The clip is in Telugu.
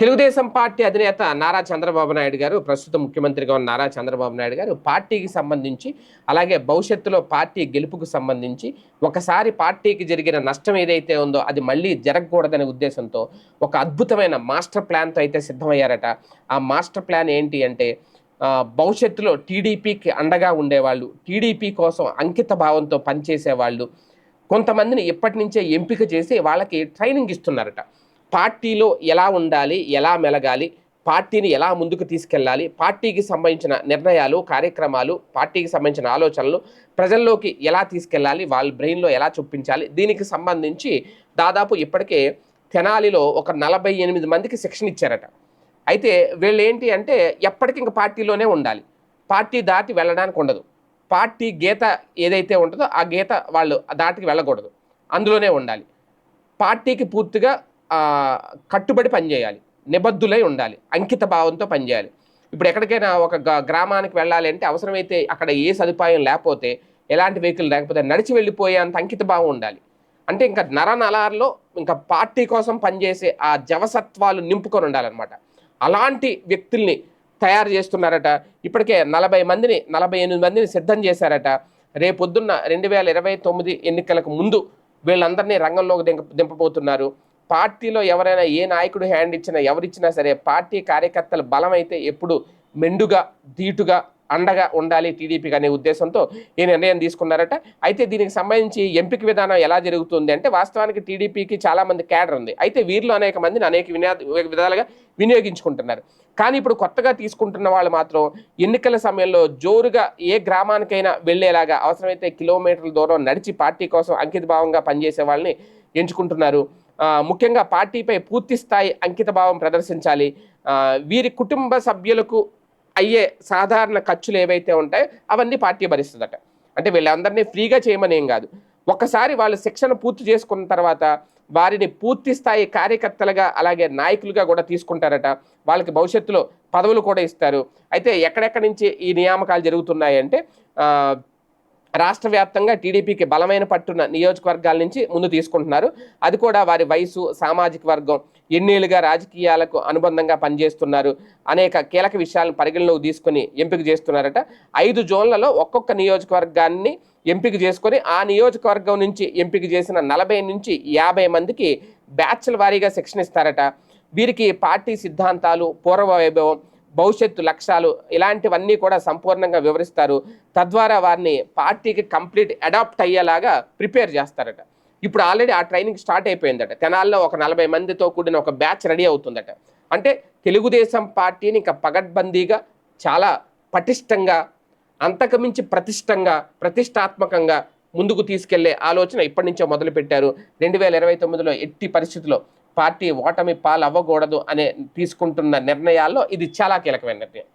తెలుగుదేశం పార్టీ అధినేత నారా చంద్రబాబు నాయుడు గారు ప్రస్తుత ముఖ్యమంత్రిగా ఉన్న నారా చంద్రబాబు నాయుడు గారు పార్టీకి సంబంధించి అలాగే భవిష్యత్తులో పార్టీ గెలుపుకు సంబంధించి ఒకసారి పార్టీకి జరిగిన నష్టం ఏదైతే ఉందో అది మళ్ళీ జరగకూడదనే ఉద్దేశంతో ఒక అద్భుతమైన మాస్టర్ ప్లాన్తో అయితే సిద్ధమయ్యారట. ఆ మాస్టర్ ప్లాన్ ఏంటి అంటే భవిష్యత్తులో టీడీపీకి అండగా ఉండేవాళ్ళు టీడీపీ కోసం అంకిత భావంతో పనిచేసే వాళ్ళు కొంతమందిని ఇప్పటి నుంచే ఎంపిక చేసి వాళ్ళకి ట్రైనింగ్ ఇస్తున్నారట. పార్టీలో ఎలా ఉండాలి ఎలా మెలగాలి పార్టీని ఎలా ముందుకు తీసుకెళ్ళాలి పార్టీకి సంబంధించిన నిర్ణయాలు కార్యక్రమాలు పార్టీకి సంబంధించిన ఆలోచనలు ప్రజల్లోకి ఎలా తీసుకెళ్ళాలి వాళ్ళ బ్రెయిన్లో ఎలా చూపించాలి దీనికి సంబంధించి దాదాపు ఇప్పటికే తెనాలిలో ఒక నలభై ఎనిమిది మందికి శిక్షణ ఇచ్చారట. అయితే వీళ్ళు ఏంటి అంటే ఎప్పటికీ ఇంక పార్టీలోనే ఉండాలి. పార్టీ దాటి వెళ్ళడానికి ఉండదు. పార్టీ గీత ఏదైతే ఉంటుందో ఆ గీత వాళ్ళు దాటికి వెళ్ళకూడదు. అందులోనే ఉండాలి. పార్టీకి పూర్తిగా కట్టుబడి పనిచేయాలి. నిబద్ధులై ఉండాలి. అంకిత భావంతో పనిచేయాలి. ఇప్పుడు ఎక్కడికైనా ఒక గ- గ్రామానికి వెళ్ళాలి అంటే అవసరమైతే అక్కడ ఏ సదుపాయం లేకపోతే ఎలాంటి వెహికల్ లేకపోతే నడిచి వెళ్ళిపోయేంత అంకిత భావం ఉండాలి. అంటే ఇంకా నరనలాల్లో ఇంకా పార్టీ కోసం పనిచేసే ఆ జవసత్వాలు నింపుకొని ఉండాలన్నమాట. అలాంటి వ్యక్తుల్ని తయారు చేస్తున్నారట. ఇప్పటికే నలభై మందిని నలభై ఎనిమిది మందిని సిద్ధం చేశారట. రేపొద్దున్న రెండు వేల ఇరవై తొమ్మిది ఎన్నికలకు ముందు వీళ్ళందరినీ రంగంలోకి దింప దింపబోతున్నారు. పార్టీలో ఎవరైనా ఏ నాయకుడు హ్యాండ్ ఇచ్చినా ఎవరిచ్చినా సరే పార్టీ కార్యకర్తల బలం అయితే ఎప్పుడు మెండుగా ధీటుగా అండగా ఉండాలి టీడీపీకి అనే ఉద్దేశంతో ఈ నిర్ణయం తీసుకున్నారట. అయితే దీనికి సంబంధించి ఎంపిక విధానం ఎలా జరుగుతుంది అంటే వాస్తవానికి టీడీపీకి చాలామంది క్యాడర్ ఉంది. అయితే వీరిలో అనేక మందిని అనేక విధాలుగా వినియోగించుకుంటున్నారు. కానీ ఇప్పుడు కొత్తగా తీసుకుంటున్న వాళ్ళు మాత్రం ఎన్నికల సమయంలో జోరుగా ఏ గ్రామానికైనా వెళ్ళేలాగా అవసరమైతే కిలోమీటర్ల దూరం నడిచి పార్టీ కోసం అంకిత భావంగా పనిచేసే వాళ్ళని ఎంచుకుంటున్నారు. ముఖ్యంగా పార్టీపై పూర్తి స్థాయి అంకిత భావం ప్రదర్శించాలి వీరి కుటుంబ సభ్యులకు అయ్యే సాధారణ ఖర్చులు ఏవైతే ఉంటాయో అవన్నీ పార్టీ భరిస్తుందట. అంటే వీళ్ళందరినీ ఫ్రీగా చేయమని ఏం కాదు. ఒక్కసారి వాళ్ళు శిక్షణ పూర్తి చేసుకున్న తర్వాత వారిని పూర్తి స్థాయి కార్యకర్తలుగా అలాగే నాయకులుగా కూడా తీసుకుంటారట. వాళ్ళకి భవిష్యత్తులో పదవులు కూడా ఇస్తారు. అయితే ఎక్కడెక్కడి నుంచి ఈ నియామకాలు జరుగుతున్నాయి అంటే రాష్ట్ర వ్యాప్తంగా టీడీపీకి బలమైన పట్టున్న నియోజకవర్గాల నుంచి ముందు తీసుకుంటున్నారు. అది కూడా వారి వయసు సామాజిక వర్గం ఎన్నేళ్ళుగా రాజకీయాలకు అనుబంధంగా పనిచేస్తున్నారు. అనేక కీలక విషయాలను పరిగణలోకి తీసుకొని ఎంపిక చేస్తున్నారట. ఐదు జోన్లలో ఒక్కొక్క నియోజకవర్గాన్ని ఎంపిక చేసుకొని ఆ నియోజకవర్గం నుంచి ఎంపిక చేసిన నలభై నుంచి యాభై మందికి బ్యాచ్ల వారీగా శిక్షణ ఇస్తారట. వీరికి పార్టీ సిద్ధాంతాలు పూర్వ వైభవం భవిష్యత్తు లక్ష్యాలు ఇలాంటివన్నీ కూడా సంపూర్ణంగా వివరిస్తారు. తద్వారా వారిని పార్టీకి కంప్లీట్ అడాప్ట్ అయ్యేలాగా ప్రిపేర్ చేస్తారట. ఇప్పుడు ఆల్రెడీ ఆ ట్రైనింగ్ స్టార్ట్ అయిపోయిందట. తెనాల్లో ఒక నలభై మందితో కూడిన ఒక బ్యాచ్ రెడీ అవుతుందట. అంటే తెలుగుదేశం పార్టీని ఇంకా పగడ్బందీగా చాలా పటిష్టంగా అంతకుమించి ప్రతిష్టంగా ప్రతిష్టాత్మకంగా ముందుకు తీసుకెళ్ళే ఆలోచన ఇప్పటి నుంచో మొదలుపెట్టారు. రెండు వేల ఇరవై తొమ్మిదిలో ఎట్టి పరిస్థితుల్లో పార్టీ ఓటమి పాలు అవ్వకూడదు అనే తీసుకుంటున్న నిర్ణయాల్లో ఇది చాలా కీలకమైన నిర్ణయం.